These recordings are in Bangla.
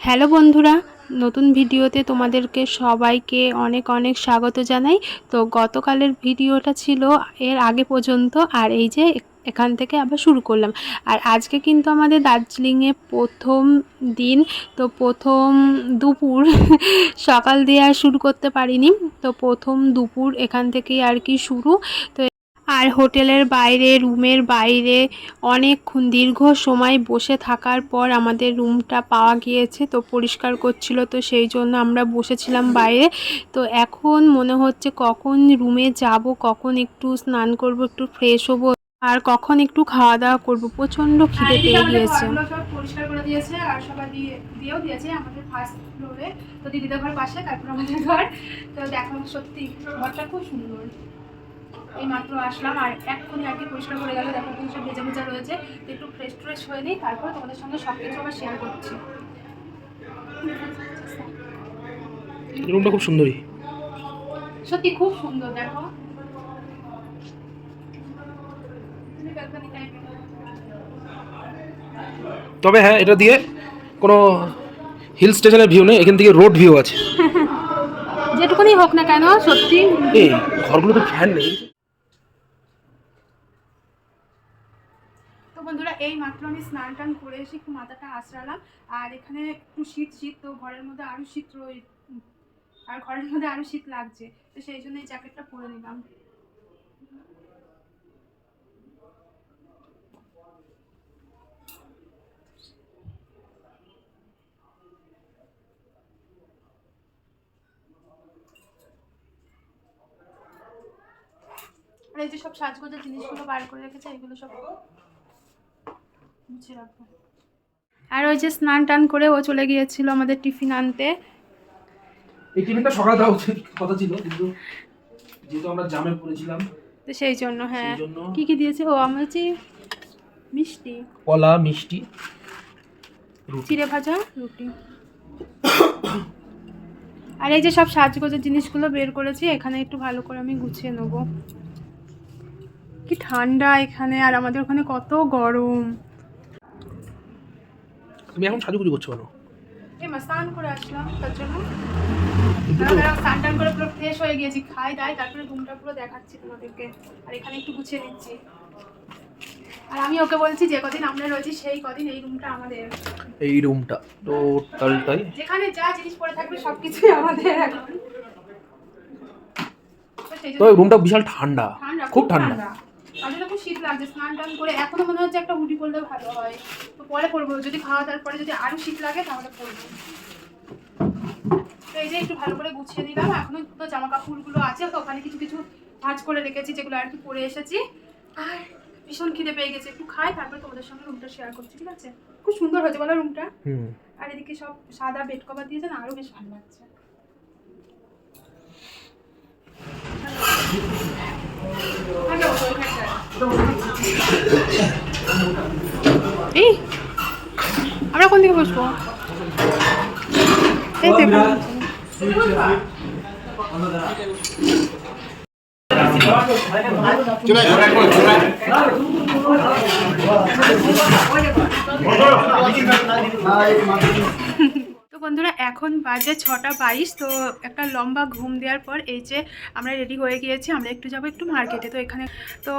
হ্যালো বন্ধুরা, নতুন ভিডিওতে তোমাদেরকে সবাইকে অনেক অনেক স্বাগত জানাই। তো গতকালের ভিডিওটা ছিল এর আগে পর্যন্ত, আর এই যে এখান থেকে আবার শুরু করলাম। আর আজকে কিন্তু আমাদের দার্জিলিংয়ে প্রথম দিন, তো প্রথম দুপুর, সকাল দিয়ে আর শুরু করতে পারিনি। তো প্রথম দুপুর এখান থেকেই আর কি শুরু। তো আর হোটেলের বাইরে রুমের বাইরে অনেকক্ষণ দীর্ঘ সময় বসে থাকার পর আমাদের রুমটা পাওয়া গিয়েছে তো পরিষ্কার করছিল তো সেই জন্য আমরা বসেছিলাম বাইরে। তো এখন মনে হচ্ছে কখন রুমে যাব কখন একটু স্নান করব একটু ফ্রেশ হব আর কখন একটু খাওয়া দাওয়া করব। প্রচণ্ড খিদে পেয়ে গিয়েছে। সব পরিষ্কার করে দিয়েছে আর সবাই দিয়ে দিয়েও দিয়েছে আমাদের ফার্স্ট ফ্লোরে তো ঘর পাশে তারপর আমাদের ঘর। তো দেখো সত্যি ঘরটা খুব সুন্দর। এই মাত্র আসলাম আর এক্ষুনি আর কি পরিষ্কার করে গেল। দেখো এখানে সব ভেজা ভেজা রয়েছে। তো একটু ফ্রেশ ট্রেশ হয়ে নিই তারপর তোমাদের সঙ্গে সব কিছু আবার শেয়ার করছি। রুমটা খুব সুন্দরী সত্যি খুব সুন্দর দেখো। তবে হ্যাঁ এটা দিয়ে কোনো হিল স্টেশনের ভিউ নেই এখান থেকে রোড ভিউ আছে। যেটুকুনি হোক না কেন সত্যি। এই ঘরগুলো তো ফ্যান নেই তো বন্ধুরা এই মাত্র আমি স্নান টান করে এসে একটু মাথাটা আঁচড়ালাম। আর এখানে একটু শীত শীত, তো ঘরের মধ্যে আরও শীত রয়ে আর ঘরের মধ্যে আরও শীত লাগছে। তো সেই জন্য এই জ্যাকেটটা পরে নিলাম। আর এই যে সব সাজগোজের জিনিসগুলো বার করে রেখেছে, এগুলো সব মুছে রাখব। আর ওই যে স্নান টান করে ও চলে গিয়েছিল আমাদের টিফিন আনতে। এই টিফিনটা সকালে দেওয়া উচিত কথা ছিল কিন্তু যেহেতু আমরা জামে পড়েছিলাম তো সেই জন্য হ্যাঁ। কি কি দিয়েছে? ও আমার হচ্ছে মিষ্টি। কলা মিষ্টি চিড়ে ভাজা রুটি। আর এই যে সব সাজগোজের জিনিসগুলো বের করেছি এখানে একটু ভালো করে আমি গুছিয়ে নেব। কি ঠান্ডা এখানে আর আমাদের ওখানে কত গরম। তুমি এখন সাজুগুজু করছ কেন? স্নান করে আসলাম তার জন্য। স্নান টান করে পুরো ফ্রেশ হয়ে গিয়েছি। খাই দাই তারপরে রুমটা পুরো দেখাচ্ছি তোমাদেরকে। আর এখানে একটু গুছিয়ে নিচ্ছি। আর আমি ওকে বলছি যে কদিন আমরা রয়েছি সেই কদিন এই রুমটা আমাদের। এই রুমটা টোটালটাই যেখানে যা জিনিস পড়ে থাকবে সবকিছুই আমাদের এখন। তো রুমটা বিশাল ঠান্ডা। খুব ঠান্ডা। জন্য খুব শীত লাগছে স্নান টান করে এখনও মনে হচ্ছে একটা হুডি পরলে ভালো হয়। তো পরে পরবো যদি খাওয়া দাওয়ার পরে যদি আরও শীত লাগে তাহলে পরবো। তো এই যে একটু ভালো করে গুছিয়ে দিলাম এখনও তো জামা কাপড়গুলো আছে তো ওখানে কিছু কিছু ভাজ করে রেখেছি যেগুলো আর কি পরে এসেছি। আর ভীষণ খিদে পেয়ে গেছে একটু খাই তারপরে তোমাদের সঙ্গে রুমটা শেয়ার করছি ঠিক আছে? খুব সুন্দর হয়েছে বলো রুমটা হুম। আর এদিকে সব সাদা বেড কভার দিয়েছে না আরও বেশ ভালো লাগছে। এই আমরা কোন দিকে বসবো এই তো এখানে। বন্ধুরা, এখন বাজে ছটা বাইশ, তো একটা লম্বা ঘুম দেওয়ার পর এই যে আমরা রেডি হয়ে গিয়েছি, আমরা একটু যাব একটু মার্কেটে তো এখানে, তো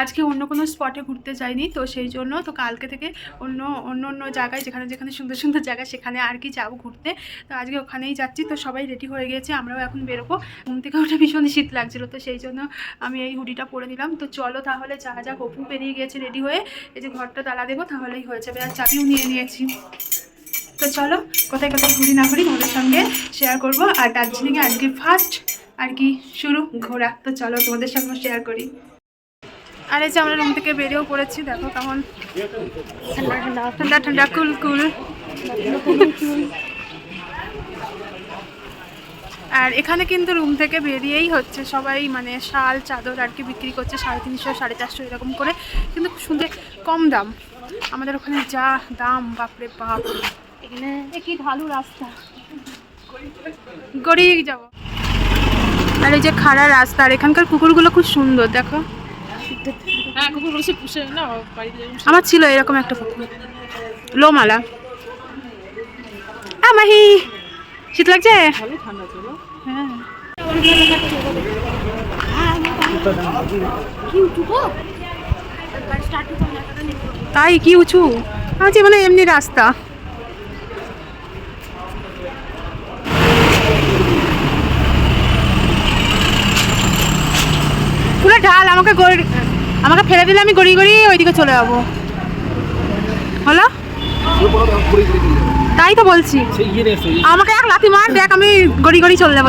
আজকে অন্য কোনো স্পটে ঘুরতে যাইনি, তো সেই জন্য তো কালকে থেকে অন্য অন্য অন্য জায়গায়, যেখানে যেখানে সুন্দর সুন্দর জায়গা সেখানে আর কি যাব ঘুরতে। তো আজকে ওখানেই যাচ্ছি, তো সবাই রেডি হয়ে গেছে আমরাও এখন বেরোবো। ঘুম থেকে উঠে ভীষণ শীত লাগছিল, তো সেই জন্য আমি এই হুডিটা পরে নিলাম। তো চলো তাহলে যা যা অপু বেরিয়ে গিয়েছে রেডি হয়ে, এই যে ঘরটা তালা দেবো, তাহলেই হয়ে যাবে। আর চাবিও নিয়ে নিয়েছি। তো চলো, কোথায় কোথায় ঘুরি না ঘুরি তোমাদের সঙ্গে শেয়ার করব। আর দার্জিলিংয়ে আজকে ফার্স্ট আর কি শুরু, ঘোরা। তো চলো তোমাদের সঙ্গে শেয়ার করি। আর এই যে আমরা রুম থেকে বেরিয়েও পড়েছি, দেখো কেমন। ঠান্ডা ঠান্ডা কুল কুল। আর এখানে কিন্তু রুম থেকে বেরিয়েই হচ্ছে সবাই মানে শাল, চাদর আর কি বিক্রি করছে, সাড়ে তিনশো, সাড়ে চারশো এরকম করে। কিন্তু সুন্দর, কম দাম। আমাদের ওখানে যা দাম, বাপরে বাপ। এখানে কি ঢালু রাস্তা। গড়িয়ে যাব। আর এই যে খাড়া রাস্তা আর এখানকার কুকুরগুলো খুব সুন্দর দেখো। হ্যাঁ আমার ছিল এরকম একটা কুকুর। লোমালা। নাহি শীত লাগছে? হ্যাঁ। তাই কি উঁচু? আচ্ছা মানে এমনি রাস্তা পুরো ঢাল আমাকে আমাকে ফেলে দিলে আমি গড়ি গড়ি ওইদিকে চলে যাব। হলো? তাই তো বলছি। আমাকে এক লাথি মার, দেখ আমি গড়ি গড়ি চলে যাব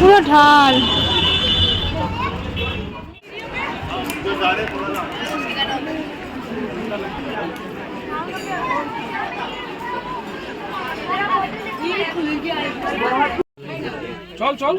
পুরো ঢাল। চল চল।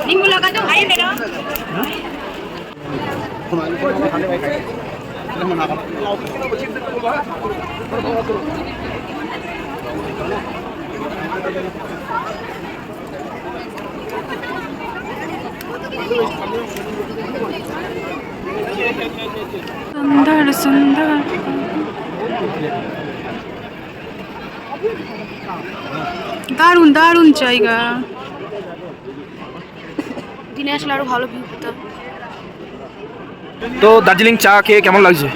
Ayúdenos, ayúdenos. সুন্দর সুন্দর। দারুণ দারুণ জায়গা। দিনে আসলে আরও ভালো ভিউ পেতাম তো দার্জিলিং চা খেয়ে কেমন লাগছে?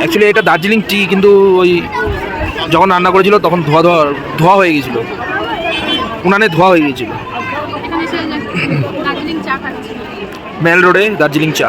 অ্যাকচুয়ালি এটা দার্জিলিং টি কিন্তু ওই যখন রান্না করেছিল তখন ধোয়া ধোয়া ধোয়া হয়ে গেছিল। উনানে ধোয়া হয়ে খাচ্ছি। মেল রোডে দার্জিলিং চা।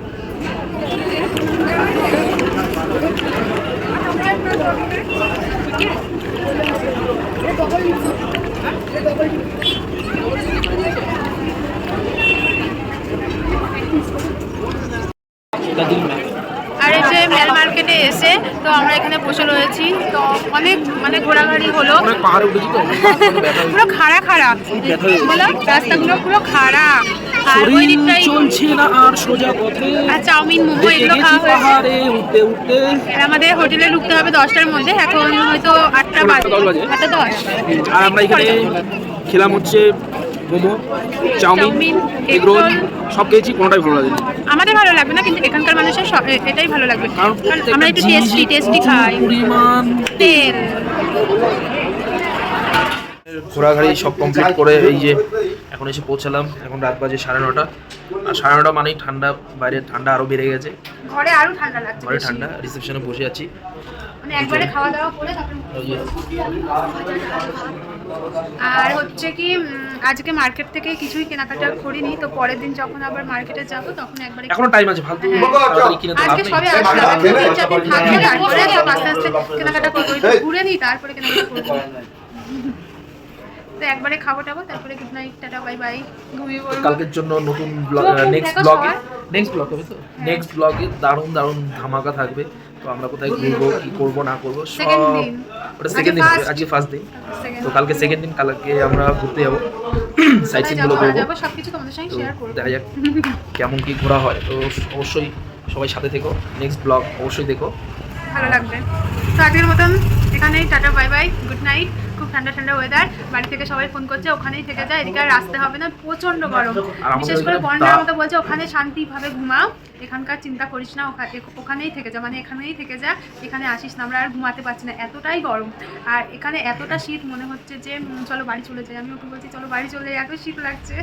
অনেক মানে ঘোরাঘুরি হলো। পুরো খাড়া খাড়া। বলো রাস্তাগুলো পুরো খাড়া। আর ওই দিকটাই চলছে না আর সোজা পথে। আর চাউমিন মোমো এগুলো খাওয়া হয়েছে। পাহাড়ে উঠতে উঠতে। আমাদের হোটেলে ঢুকতে হবে দশটার মধ্যে এখন হয়তো আটটা বাজে। দশ বাজে। আটটা দশ। আর আমরা এখানে খেলাম হচ্ছে মোমো চাউমিন এগ রোল সব খেয়েছি কোনোটাই ভালো লাগেনি। আমাদের ভালো লাগবে না কিন্তু এখানকার মানুষের এটাই ভালো লাগবে। কারণ আমরা একটু টেস্টি টেস্টি খাই। পরিমাণ তেল। ঘোরাঘুরি সব কমপ্লিট করে এই যে এখন এসে পৌঁছালাম এখন রাত বাজে সাড়ে নটা। আর সাড়ে নটা মানেই ঠান্ডা বাইরে ঠান্ডা আরও বেড়ে গেছে। ঘরে আরও ঠান্ডা লাগছে ঘরে ঠান্ডা রিসেপশনে বসে আছি। মানে একবারে খাওয়া দাওয়া করে তারপরে আর হচ্ছে কি আজকে মার্কেট থেকে কিছুই কেনাকাটা করিনি তো পরের দিন যখন আবার মার্কেটে যাব তখন একবারে এখনও টাইম আছে ফালতু হ্যাঁ। কিনে তো আজকে সবে আসলাম। তারপরে আস্তে আস্তে কেনাকাটা করব একটু ঘুরে নিই তারপরে কেনাকাটা করব। তো একবারে খাব টাবো তারপরে good night tata bye bye ঘুমিয়ে পড়ব কালকের জন্য নতুন তো নেক্সট ব্লগে নেক্সট ব্লগ হবে তো? নেক্সট ব্লগে দারুণ দারুণ ধামাকা থাকবে। তো আমরা কোথায় ঘুরবো কি করব না করব সব ওটা সেকেন্ড দিন আজকে ফার্স্ট দিন। তো কালকে সেকেন্ড দিন কালকে আমরা ঘুরতে যাব। সাইট কোথায় সিন যাবগুলো না করব যাব সবকিছু তোমাদের সঙ্গে তো শেয়ার করব। দেখা যাক কেমন কি ঘোরা হয়। তো অবশ্যই সবাই সাথে থেকো। নেক্সট ব্লগ অবশ্যই দেখো। ভালো লাগবে। তো আজকের মতন এখানেই tata bye bye good night খুব ঠান্ডা ঠান্ডা ওয়েদার বাড়ি থেকে সবাই ফোন করছে ওখানেই থেকে যায় এদিকে আর আসতে হবে না প্রচণ্ড গরম। বিশেষ করে বন্যার মতো বলছে ওখানে শান্তিভাবে ঘুমাও এখানকার চিন্তা করিস না ওখা- ওখানেই থেকে যা মানে এখানেই থেকে যা এখানে আসিস না আমরা আর ঘুমাতে পারছি না। এতটাই গরম। আর এখানে এতটা শীত মনে হচ্ছে যে চলো বাড়ি চলে যাই। আমি ওকে বলছি চলো বাড়ি চলে যাই এত শীত লাগছে।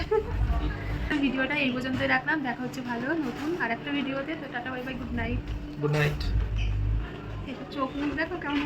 ভিডিওটা এই পর্যন্তই রাখলাম দেখা হচ্ছে ভালো নতুন আর একটা ভিডিওতে তো tata bye bye good night good night চোখ মুখ দেখো কেমন